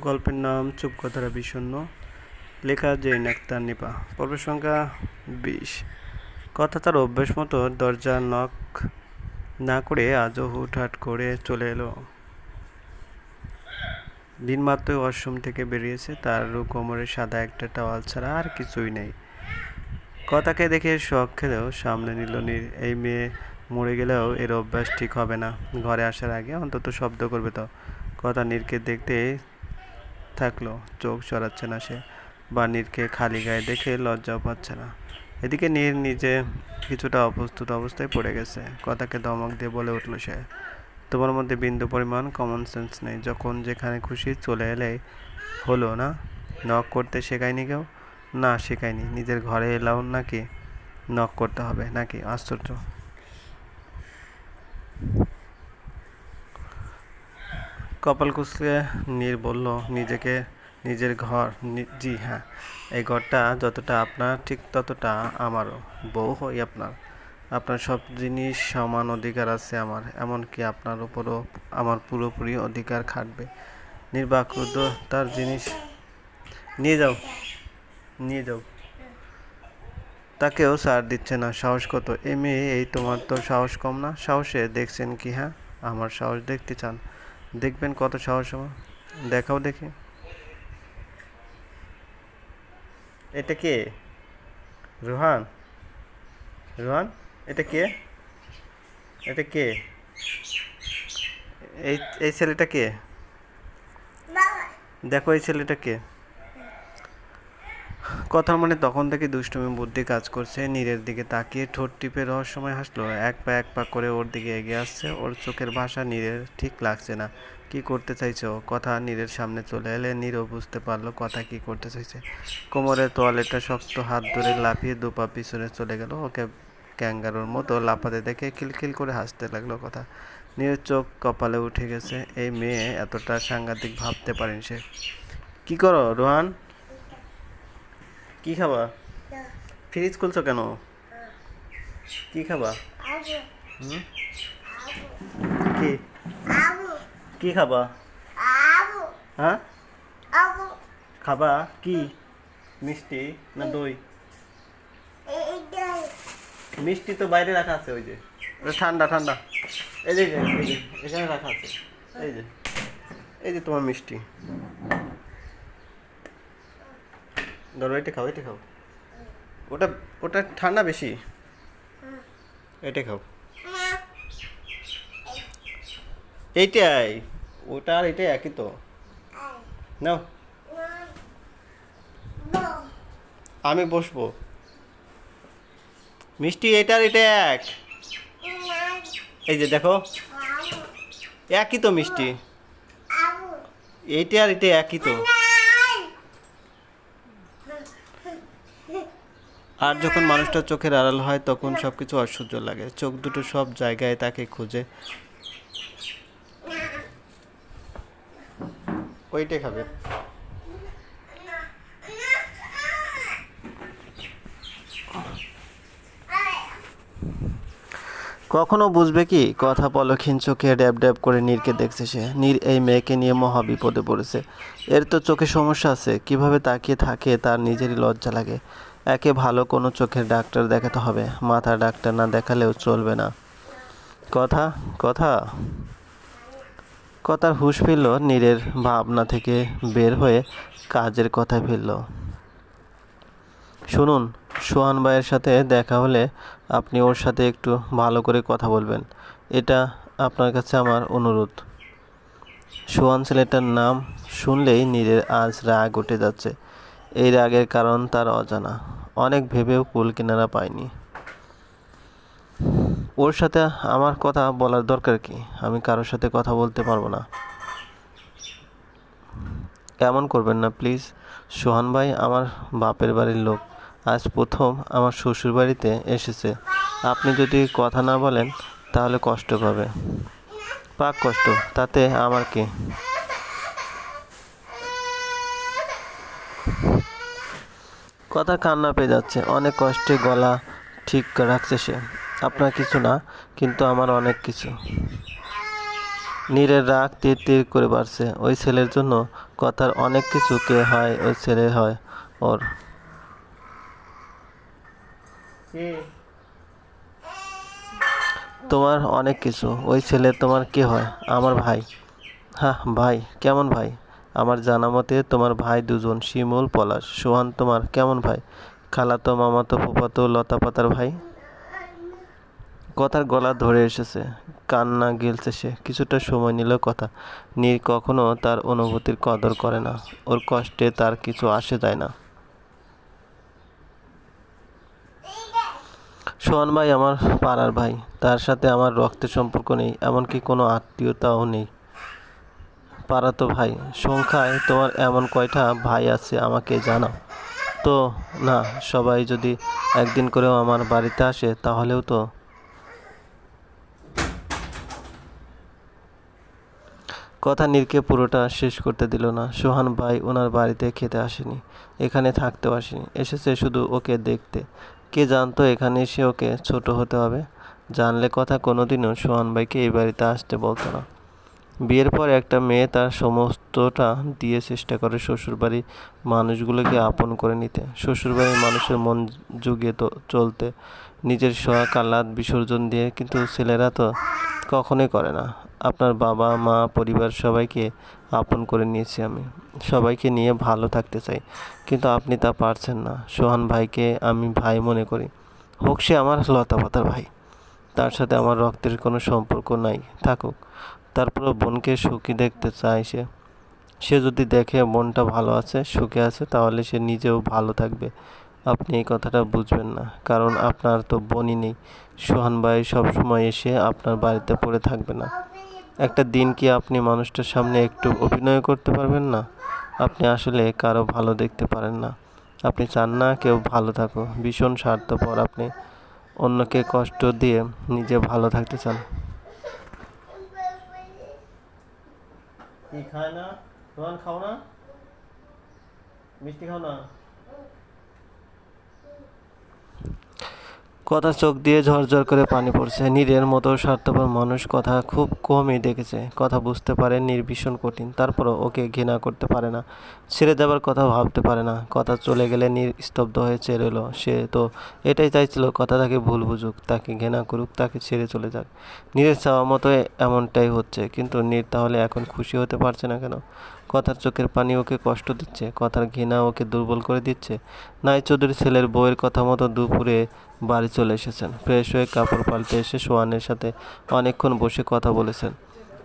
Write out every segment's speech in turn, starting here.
গল্পের নাম চুপ চুপকথারা বিষণ্ণ। লেখা জৈন আক্তার নিপা। পর্বের সংখ্যা বিশ। কথা তার অভ্যেস মতো দরজা নক না করে আজও হুটহাট করে চলে এলো। দিন মাত্রই ওয়াশরুম থেকে বেরিয়েছে, তার কোমরে সাদা একটা টাওয়াল ছাড়া আর কিছুই নেই। কথাকে দেখে শখ খেলেও সামনে নিল নীর এই মেয়ে মরে গেলেও এর অভ্যাস ঠিক হবে না। ঘরে আসার আগে অন্তত শব্দ করবে তো। কথা নীরকে দেখতে থাকল, চোখ সরাচ্ছে না সে। বা নীরকে খালি গায়ে দেখে লজ্জাও পাচ্ছে না। এদিকে নীর নিজে কিছুটা অপ্রস্তুত অবস্থায় পড়ে গেছে। কথাকে ধমক দিয়ে বলে উঠল সে। তোমার মধ্যে বিন্দু পরিমাণ কমন সেন্স নেই। যখন যেখানে খুশি চলে এলে হলো না? নক করতে শেখায়নি কেউ? না, শেখায়নি। নিজের ঘরে এলাও নাকি? নক করতে হবে নাকি? আশ্চর্য। কপাল কুচলে নীর বলল নিজেকে, নিজের ঘর জি হ্যাঁ এই ঘরটা যতটা আপনার, ঠিক ততটা আমারও। বউ হই আপনার। আপনার সব জিনিস সমান অধিকার আছে আমার, এমনকি আপনার উপরও, আমার পুরোপুরি অধিকার খাটবে। নির্বাক্রুদ্ধ তার জিনিস, নিয়ে যাও নিয়ে যাও। তাকেও সার দিচ্ছে না, সাহস কত? এ মেয়ে, এই তোমার তো সাহস কম না। সাহসে দেখছেন কি হ্যাঁ? আমার সাহস দেখতে চান। দেখবেন কত সাহস আমার। দেখাও দেখি। এটা কে? রোহান? রোহান এটা কে? এটা কে? এই এই ছেলেটা কে? দেখো এই ছেলেটা কে? কথার মানে তখন থেকে দুষ্টুমি, বুদ্ধি কাজ করছে, নীরের দিকে তাকিয়ে ঠোঁট টিপে রহস্যময় হাসলো। এক পা এক পা করে ওর দিকে এগিয়ে আসছে। ওর চোখের ভাষা নীরের ঠিক লাগছে না। কি করতে চাইছো? কথা নীরের সামনে চলে এলে নীরও বুঝতে পারল কথা কি করতে চাইছে। কোমরের তোয়ালেটা শক্ত হাত ধরে লাফিয়ে দুপা পিছনে চলে গেল। ওকে ক্যাঙ্গারুর মতো লাফাতে দেখে খিলখিল করে হাসতে লাগল কথা। নীরের চোখ কপালে উঠে গেছে। এই মেয়ে এতটা সাংঘাতিক ভাবতে পারেন সে। কি করো রোহান? কি খাবা? ফ্রিজ খুলছো কেন? কি খাবা? কি? কি খাবা? হ্যাঁ? খাবা? কি? মিষ্টি না দই? মিষ্টি তো বাইরে রাখা আছে ওই যে। ঠান্ডা ঠান্ডা। এই যে, এখানে রাখা আছে। এই যে এই যে তোমার মিষ্টি। ধরো এটা খাও এটা খাও। ওটা ওটা ঠান্ডা বেশি। এটা খাও। এইটাই। ওটা আর এটা একই তো। নাও। আমি বসবো। মিষ্টি এটা আর এটা এক। এই যে দেখো। একই তো মিষ্টি। এইটা আর এটা একই তো। আর যখন মানুষটা চোখের আড়াল হয়, তখন সব কিছু অসহ্য লাগে। চোখ দুটো সব জায়গায় তাকে খুঁজে। ওইটাই খাবে। কখনো বুঝবে কি? কথা পলক্ষীন চোখে ড্যাব ড্যাব করে নীরকে দেখছে সে। নীর এই মেয়েকে নিয়ে মহা বিপদে পড়েছে। এর তো চোখে সমস্যা আছে। কীভাবে তাকিয়ে থাকে তার নিজেরই লজ্জা লাগে। একে ভালো কোনো চোখের ডাক্তার দেখাতে হবে। মাথার ডাক্তার না দেখালেও চলবে না। কথা কথা। কথার হুঁশ ফিরল, নীরের ভাবনা থেকে বের হয়ে কাজের কথায় ফিরল। শুনুন, সোহান ভাইয়ের সাথে দেখা হলে আপনি ওর সাথে একটু ভালো করে কথা বলবেন। এটা আপনার কাছে আমার অনুরোধ। সোহান ছেলেটার নাম শুনলেই নীরের আজ রাগ উঠে যাচ্ছে। এই রাগের কারণ তার অজানা। অনেক ভেবেও কুল কিনারা পায়নি ওর সাথে আমার কথা বলার দরকার কি? আমি কারোর সাথে কথা বলতে পারব না। এমন করবেন না, প্লিজ। সোহান ভাই আমার বাপের বাড়ির লোক। আজ প্রথম আমার শ্বশুর বাড়িতে এসেছে। আপনি যদি কথা না বলেন, তাহলে কষ্ট পাবে। পাক কষ্ট, তাতে আমার কি? কথা কান্না পেয়ে যাচ্ছে। অনেক কষ্টে গলা ঠিক রাখছে সে। আপনার কিছু না, কিন্তু আমার অনেক কিছু। নীরের রাগ তীর তীর করে বাড়ছে। ওই ছেলের জন্য কথার অনেক কিছু কে হয়, ওই ছেলে হয় ওর। তোমার অনেক কিছু। ওই ছেলে তোমার কে হয়? আমার ভাই। হ্যাঁ ভাই। কেমন ভাই? আমার জানা মতে, তোমার ভাই দুজন শিমুল, পলাশ। সোহান, তোমার কেমন ভাই? খালাতো মামাতো ফুফাতো লতা পাতার ভাই। কথার গলা ধরে এসেছে। কান্না গেলছে সে। কিছুটা সময় নিল কথা। নীর কখনো তার অনুভূতির কদর করে না। ওর কষ্টে তার কিছু আসে যায় না। সোহান ভাই আমার পাড়ার ভাই। তার সাথে আমার রক্তের সম্পর্ক নেই, এমনকি কোনো আত্মীয়তাও নেই। পাড়া তো ভাই, সংখ্যায় তোমার এমন কয়টা ভাই আছে আমাকে জানাও। তো না, সবাই যদি একদিন করেও আমার বাড়িতে আসে তাহলেও তো। কথা নীরকে পুরোটা শেষ করতে দিল না। সোহান ভাই ওনার বাড়িতে খেতে আসেনি, এখানে থাকতেও আসেনি। এসেছে শুধু ওকে দেখতে। কে জানতো এখানে এসে ওকে ছোট হতে হবে? জানলে কথা কোনোদিনও সোহান ভাইকে এই বাড়িতে আসতে বলতো না। বিয়ের পর একটা মেয়ে তার সমস্তটা দিয়ে চেষ্টা করে শ্বশুরবাড়ির মানুষগুলোকে আপন করে নিতে। শ্বশুরবাড়ির মানুষের মন জুগিয়ে তো চলতে। নিজের সোহাগ আহ্লাদ বিসর্জন দিয়ে কিন্তু ছেলেরা তো কখনোই করে না। আপনার বাবা, মা, পরিবার সবাইকে আপন করে নিয়েছি আমি। সবাইকে নিয়ে ভালো থাকতে চাই। কিন্তু আপনি তা পারছেন না। সোহান ভাইকে আমি ভাই মনে করি। হোক সে আমার লতাপাতার ভাই। তার সাথে আমার রক্তের কোনো সম্পর্ক নাই। থাকুক। তারপরও বোনকে সুখী দেখতে চায় সে। সে যদি দেখে মনটা ভালো আছে, সুখে আছে, তাহলে সে নিজেও ভালো থাকবে। আপনি এই কথাটা বুঝবেন না, কারণ আপনার তো বোনই নেই। সোহান ভাই সবসময় এসে আপনার বাড়িতে পড়ে থাকবে না। একটা দিন কি আপনি মানুষটার সামনে একটু অভিনয় করতে পারবেন না? আপনি আসলে কারও ভালো দেখতে পারেন না। আপনি চান না কেউ ভালো থাকো ভীষণ স্বার্থপর আপনি। অন্যকে কষ্ট দিয়ে নিজে ভালো থাকতে চান। কি খায় না? তোমার খাও না? মিষ্টি খাও না? কথা চোখ দিয়ে ঝরঝর করে পানি পড়ছে। নীরের মতো স্বার্থপর মানুষ কথা খুব কমই দেখেছে। কথা বুঝতে পারে, নীর ভীষণ কঠিন। তারপরও ওকে ঘৃণা করতে পারে না। ছেড়ে দেওয়ার কথা ভাবতে পারে না। কথা চলে গেলে নীর স্তব্ধ হয়ে চেয়ে রইল সে তো এটাই চাইছিল, কথা তাকে ভুল বুঝুক, তাকে ঘৃণা করুক, তাকে ছেড়ে চলে যাক। নীরের চাওয়া মতো এমনটাই হচ্ছে, কিন্তু নীর তাহলে এখন খুশি হতে পারছে না কেন? কথার চোখের পানি ওকে কষ্ট দিচ্ছে, কথার ঘৃণা ওকে দুর্বল করে দিচ্ছে। নাই চৌধুরী ছেলের বউয়ের কথা মতো দুপুরে বাড়ি চলে এসেছেন। ফ্রেশ হয়ে কাপড় পাল্টে এসে সোহানের সাথে অনেকক্ষণ বসে কথা বলেছেন।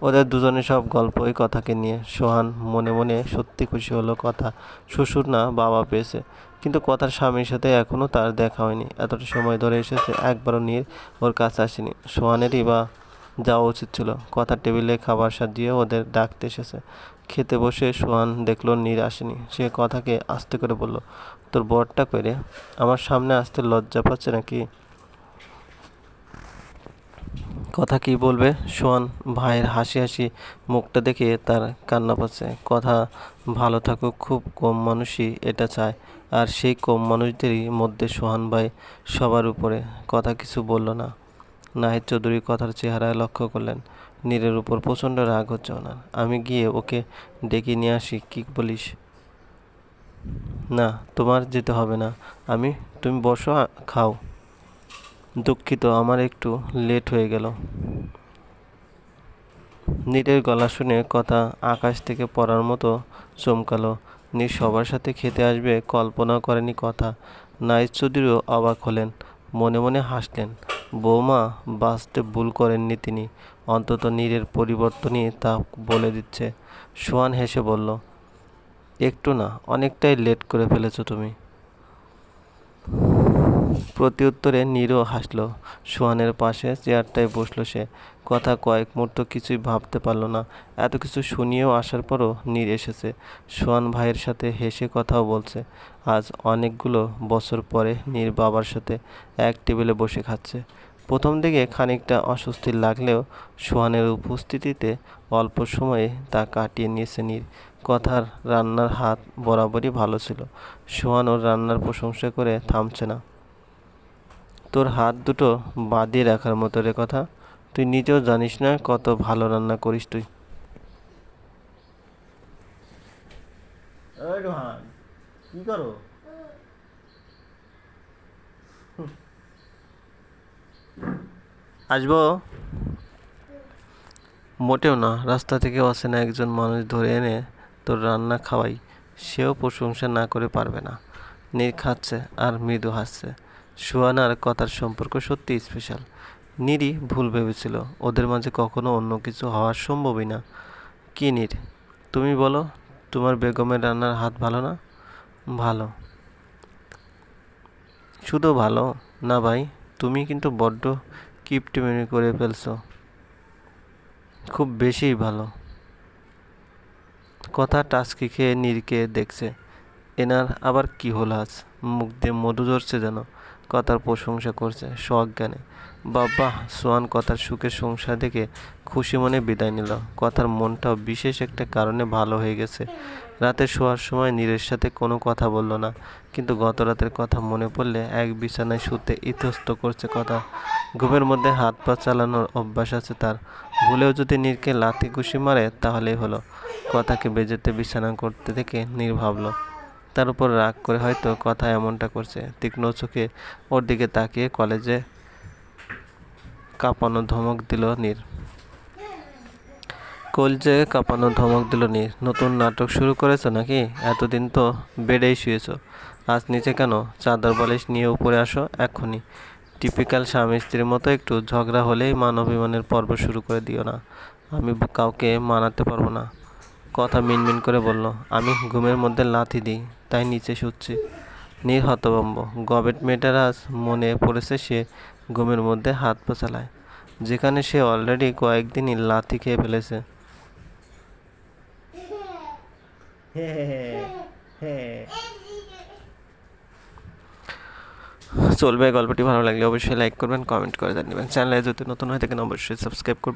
ওদের দুজনের সব গল্প ওই কথাকে নিয়ে। সোহান মনে মনে সত্যি খুশি হলো, কথা শ্বশুর না বাবা পেয়েছে। কিন্তু কথার স্বামীর সাথে এখনও তার দেখা হয়নি। এতটা সময় ধরে এসেছে, একবারও নিয়ে ওর কাছে আসেনি। সোহানেরই বা যাওয়া উচিত ছিল। কথার টেবিলে খাবার সাজিয়ে ওদের ডাকতে এসেছে। খেতে বসে সোহান দেখল নীর আসেনি। সে কথাকে আস্তে করে বলল, তোর বরটা করে আমার সামনে আসতে লজ্জা পাচ্ছে নাকি? কথা কি বলবে? সোহান ভাইয়ের হাসি হাসি মুখটা দেখে তার কান্না পাচ্ছে। কথা, ভালো থাকুক, খুব কম মানুষই এটা চায়। আর সেই কম মানুষদেরই মধ্যে সোহান ভাই সবার উপরে কথা কিছু বলল না। নাহিদ চৌধুরী কথার চেহারায় লক্ষ্য করলেন। নীরের উপর প্রচণ্ড রাগ হচ্ছে ওনার। আমি গিয়ে ওকে ডেকে নিয়ে আসি, কি বলিস? না, তোমার যেতে হবে না। আমি, তুমি বসো খাও। দুঃখিত, আমার একটু লেট হয়ে গেল। নীরের গলা শুনে কথা আকাশ থেকে পড়ার মতো চমকালো। নীর সবার সাথে খেতে আসবে কল্পনা করেনি কথা। নাইজ চৌধুরীও অবাক হলেন, মনে মনে হাসলেন। বৌমা, বাঁচতে ভুল করেননি তিনি। অন্তত নীরের পরিবর্তনই তা বলে দিচ্ছে। সোয়ান হেসে বলল, একটু না, অনেকটাই লেট করে ফেলেছো তুমি। প্রতি উত্তরে নীরও হাসল। সোহানের পাশে চেয়ারটায় বসল সে। কথা কয়েক মুহূর্ত কিছুই ভাবতে পারল না। এত কিছু শুনিয়েও আসার পরও নীর এসেছে। সোহান ভাইয়ের সাথে হেসে কথাও বলছে। আজ অনেকগুলো বছর পরে নীর বাবার সাথে এক টেবিলে বসে খাচ্ছে। প্রথম দিকে খানিকটা অস্বস্তি লাগলেও সোহানের উপস্থিতিতে অল্প সময়ে তা কাটিয়ে নিয়েছে নীর। কথার রান্নার হাত বরাবরই ভালো ছিল। সোহান ওর রান্নার প্রশংসা করে থামছে না। তোর হাত দুটো বাঁধিয়ে রাখার মতো রে কথা। তুই নিজেও জানিস না কত ভালো রান্না করিস তুই। কি করো? আসব? মোটেও না রাস্তা থেকে অচেনা একজন মানুষ ধরে এনে তোর রান্না খাওয়াই সেও প্রশংসা না করে পারবে না। নির খাচ্ছে আর মৃদু হাসছে। সুহানার কথার সম্পর্ক সত্যি স্পেশাল নিরি ভুল ভেবেছিল, ওদের মাঝে কখনো অন্য কিছু হওয়া সম্ভবই না। কি নীর? তুমি বলো, তোমার বেগমের রান্নার হাত ভালো না? ভালো। শুধু ভালো না ভাই, তুমি কিন্তু বড্ড কিপটিমিনি করে ফেলছো। খুব বেশিই ভালো। কথা টাস্কি খেয়ে নীরকে দেখছে। এনার আবার কি হলো আজ? মুখ দিয়ে মধু ধরছে যেন। কথার প্রশংসা করছে সজ্ঞানে। বাবা সোয়ান কথার সুখের সংসার দেখে খুশি মনে বিদায় নিল। কথার মনটাও বিশেষ একটা কারণে ভালো হয়ে গেছে। রাতে শোয়ার সময় নীরের সাথে কোনো কথা বলল না, কিন্তু গত রাতের কথা মনে পড়লে এক বিছানায় শুতে ইতস্ত করছে কথা। ঘুমের মধ্যে হাত পা চালানোর অভ্যাস আছে তার। ভুলেও যদি নীরকে লাথি ঘুষি মারে, তাহলেই হলো। কথাকে বেজেতে বিছানা করতে দেখে নীর ভাবলো তার উপর রাগ করে হয়তো কথা এমনটা করছে। তীক্ষ্ণ চোখে ওর দিকে তাকিয়ে কলেজে কাঁপানো ধমক দিল নীর। কলজে কাঁপানো ধমক দিল নীর। নতুন নাটক শুরু করেছ নাকি? এতদিন তো বেডেই শুয়েছ। আজ নিচে কেন? চাদর বালিশ নিয়ে উপরে আসো এখনই টিপিক্যাল স্বামী স্ত্রীর মতো একটু ঝগড়া হলেই মান অভিমানের পর্ব শুরু করে দিও না। আমি কাউকে মানাতে পারব না। কথা মিনমিন করে বলল, আমি ঘুমের মধ্যে লাথি দিই, তাই নিচে শুচ্ছি। নীর গবেট মেয়েটার আজ মনে পড়েছে সে ঘুমের মধ্যে হাত পা চালায় যেখানে সে অলরেডি কয়েকদিনই লাথি খেয়ে ফেলেছে। চলবে গল্পটি ভালো লাগলে অবশ্যই লাইক করবেন কমেন্ট করে জানিবেন। চ্যানেলে যদি নতুন হয়ে থাকেন, অবশ্যই সাবস্ক্রাইব করবেন।